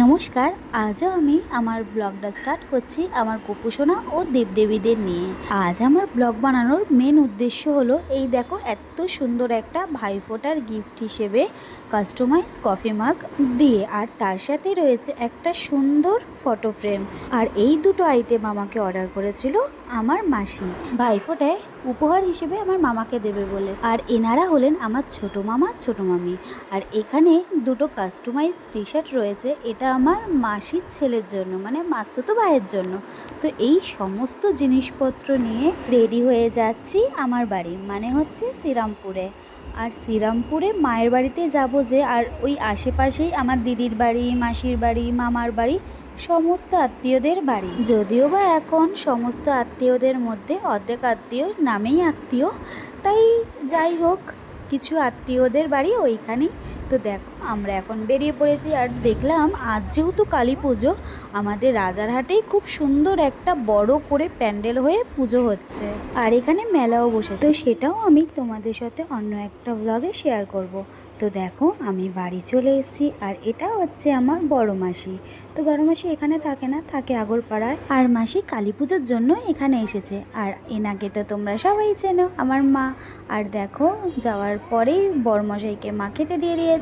নমস্কার, আজও আমি আমার ব্লগটা স্টার্ট করছি আমার গোপুসোনা ও দেবদেবীদের নিয়ে। আজ আমার ব্লগ বানানোর মেন উদ্দেশ্য হলো, এই দেখো এত সুন্দর একটা ভাইফোঁটার গিফট হিসেবে কাস্টমাইজ কফি মাগ দিয়ে, আর তার সাথে রয়েছে একটা সুন্দর ফটো ফ্রেম আর এই দুটো আইটেম আমাকে অর্ডার করেছিল আমার মাসি। ভাইফোঁটায় উপহার হিসেবে আমার মামাকে দেবে বলে। আর এনারা হলেন আমার ছোট মামা, ছোট মামি। আর এখানে দুটো কাস্টমাইজ টি শার্ট রয়েছে। এটা আমার মাসির ছেলের জন্য মানে মাস্তুতো ভাইয়ের জন্য। তো এই সমস্ত জিনিসপত্র নিয়ে রেডি হয়ে যাচ্ছি আমার বাড়ি মানে হচ্ছে শ্রীরামপুরে। আর শ্রীরামপুরে মায়ের বাড়িতে যাব যে, আর ওই আশেপাশেই আমার দিদির বাড়ি, মাসির বাড়ি, মামার বাড়ি সমস্ত আত্মীয়দের বাড়ি। যদিও বা এখন সমস্ত আত্মীয়দের মধ্যে অর্ধেক আত্মীয় নামেই আত্মীয়, তাই যাই হোক, কিছু আত্মীয়দের বাড়ি ওইখানেই। তো দেখো, আমরা এখন বেরিয়ে পড়েছি আর দেখলাম আজ যেহেতু কালী পুজো, আমাদের রাজারহাটেই খুব সুন্দর একটা বড় করে প্যান্ডেল হয়ে পুজো হচ্ছে। আর এখানে মেলাও বসে তো সেটাও আমি তোমাদের সাথে অন্য একটা ব্লগে শেয়ার করব। তো দেখো, আমি বাড়ি চলে এসেছি আর এটা হচ্ছে আমার বড় মাসি। তো বড় মাসি এখানে থাকে না, থাকে আগরপাড়ায়। আর মাসি কালী পুজোর জন্য এখানে এসেছে। আর এনাকে তো তোমরা সবাই চেনো, আমার মা। আর দেখো, যাওয়ার পরেই বড়মশাইকে মা খেতে দিয়ে দিয়েছে।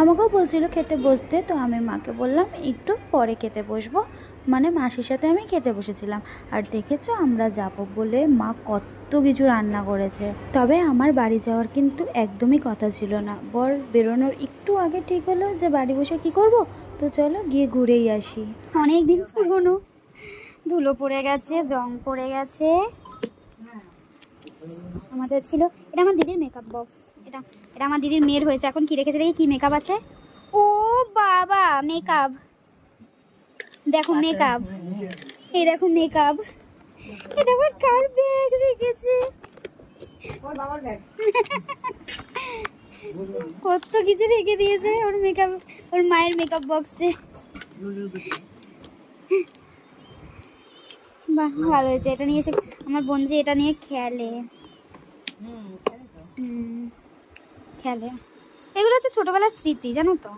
আমাকেও বলছিল খেতে বসতে, তো আমি মাকে বললাম, একটু পরে খেতে বসবো। মানে মাসির সাথে আমি খেতে বসেছিলাম। আর দেখেছ, আমরা যাব বলে মা কত কিছু রান্না করেছে। তবে আমার বাড়ি যাওয়ার কিন্তু একদমই কথা ছিল না। বর বেরোনোর একটু আগে ঠিক হলো যে বাড়ি বসে কি করব? তো চলো গিয়ে ঘুরেই আসি। অনেক দিন পুরনো ধুলো পড়ে গেছে, জং পড়ে গেছে। আমাদের ছিল, এটা আমার দিদির মেকআপ বক্স এটা এটা আমার দিদির মেয়ের হয়েছে। এখন কি রেখেছে দেখি কি মেকআপ আছে? ও বাবা মেকআপ দেখো মেকআপ এই দেখো মেকআপ এটা আবার কার ব্যাগ রেখেছে? কত কিছু রেখে দিয়েছে ওর মেকআপ ওর মায়ের মেকআপ বক্সে বাহ ভালো হয়েছে। এটা নিয়ে এসে আমার বোন যে এটা নিয়ে খেলে। হুম, খেলে। এগুলো হচ্ছে ছোটবেলার স্মৃতি, জানো তো?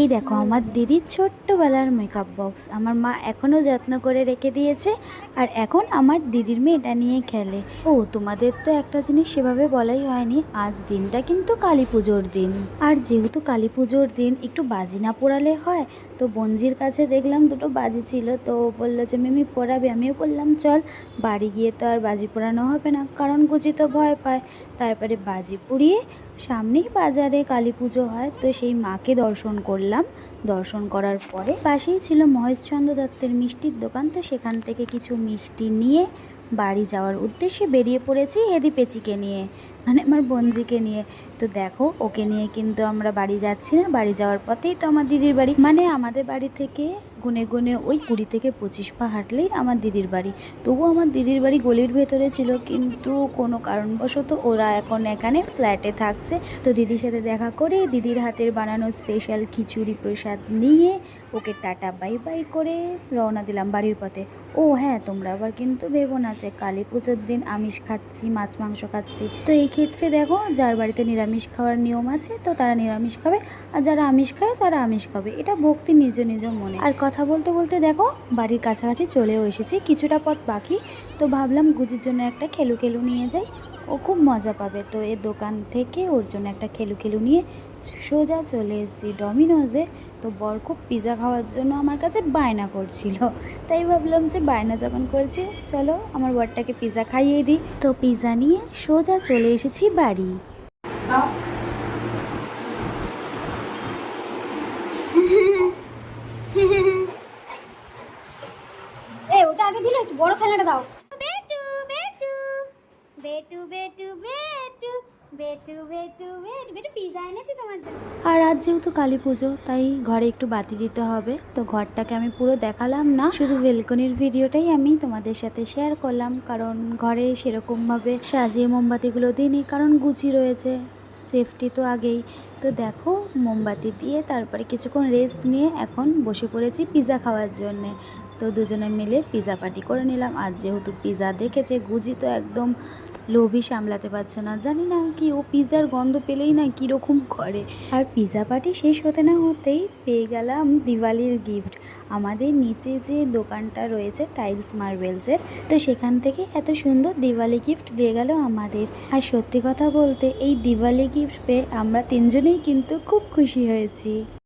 এই দেখো, আমার দিদির ছোট্টবেলার মেকআপ বক্স আমার মা এখনও যত্ন করে রেখে দিয়েছে আর এখন আমার দিদির মেয়ে এটা নিয়ে খেলে। ও, তোমাদের তো একটা জিনিস সেভাবে বলাই হয়নি, আজ দিনটা কিন্তু কালী পুজোর দিন। আর যেহেতু কালী পুজোর দিন একটু বাজি না পোড়ালে হয় তো বঞ্জির কাছে দেখলাম দুটো বাজি ছিল, তো বলল যে, মিমি, পোড়াবে? আমিও বললাম, চল। বাড়ি গিয়ে তো আর বাজি পোড়ানো হবে না, কারণ গুজি তো ভয় পায়। তারপরে বাজি পুড়িয়ে সামনেই বাজারে কালী পুজো হয়, তো সেই মাকে দর্শন করলাম। দর্শন করার পরে পাশেই ছিল মহেশচন্দ্র দত্তের মিষ্টির দোকান, তো সেখান থেকে কিছু মিষ্টি নিয়ে বাড়ি যাওয়ার উদ্দেশ্যে বেরিয়ে পড়েছি হেদি পেচিকে নিয়ে মানে আমার বঞ্জিকে নিয়ে। তো দেখো, ওকে নিয়ে কিন্তু আমরা বাড়ি যাচ্ছি না। বাড়ি যাওয়ার পথেই তো আমার দিদির বাড়ি। মানে আমাদের বাড়ি থেকে গুনে গুনে ওই কুড়ি থেকে পঁচিশ পা হাঁটলেই আমার দিদির বাড়ি। তবু আমার দিদির বাড়ি গলির ভেতরে ছিল, কিন্তু কোনো কারণবশত ওরা এখন এখানে ফ্ল্যাটে থাকছে। তো দিদির সাথে দেখা করে দিদির হাতের বানানো স্পেশাল খিচুড়ি প্রসাদ নিয়ে ওকে টাটা বাই বাই করে রওনা দিলাম বাড়ির পথে। ও হ্যাঁ তোমরা আবার কিন্তু ভেবো না যে কালী পুজোর দিন আমিষ খাচ্ছি, মাছ মাংস খাচ্ছি। তো এই ক্ষেত্রে দেখো, যার বাড়িতে নিরামিষ খাওয়ার নিয়ম আছে, তো তারা নিরামিষ খাবে, আর যারা আমিষ খায় তারা আমিষ খাবে। এটা ভক্তি নিজ নিজ মনে। আর কথা বলতে বলতে দেখো, বাড়ির কাছাকাছি চলেও এসেছি, কিছুটা পথ বাকি। তো ভাবলাম গুজির জন্য একটা খেলু খেলু নিয়ে যাই, ও খুব মজা পাবে। তো এর দোকান থেকে ওর জন্য একটা খেলু খেলু নিয়ে সোজা চলে এসেছি ডমিনোজে তো বর খুব পিৎজা খাওয়ার জন্য আমার কাছে বায়না করছিল। তাই ভাবলাম যে বায়না যখন করছে, চলো আমার বরটাকে পিৎজা খাইয়ে দিই। তো পিৎজা নিয়ে সোজা চলে এসেছি বাড়ি এ ওটা আগে দিলে একটু বড় খেলনাটা দাও। বেটু বেটু বেটু বেটু বেটু বেটু বেটু বেটু বেটু পিজা এনেছি তোমার জন্য। আর আজ যেহেতু কালী পুজো তাই ঘরে একটু বাতি দিতে হবে। তো ঘরটাকে আমি পুরো দেখালাম না শুধু বেলকনির ভিডিওটাই আমি তোমাদের সাথে শেয়ার করলাম। কারণ ঘরে সেরকমভাবে সাজিয়ে মোমবাতিগুলো দিইনি কারণ গুছি রয়েছে সেফটি তো আগেই। তো দেখো মোমবাতি দিয়ে তারপরে কিছুক্ষণ রেস্ট নিয়ে এখন বসে পড়েছি পিৎজা খাওয়ার জন্যে। তো দুজনে মিলে পিৎজা পার্টি করে নিলাম। আর যেহেতু পিৎজা দেখেছে, গুজি তো একদম লোভই সামলাতে পারছে না। জানি না কি, ও পিৎজার গন্ধ পেলেই না কীরকম করে। আর পিৎজা পার্টি শেষ হতে না হতেই পেয়ে গেলাম দিওয়ালির গিফট আমাদের নিচে যে দোকানটা রয়েছে টাইলস মার্বেলসের তো সেখান থেকে এত সুন্দর দিওয়ালি গিফট দিয়ে গেল আমাদের। আর সত্যি কথা বলতে, এই দিওয়ালি গিফট পেয়ে আমরা তিনজনেই কিন্তু খুব খুশি হয়েছি।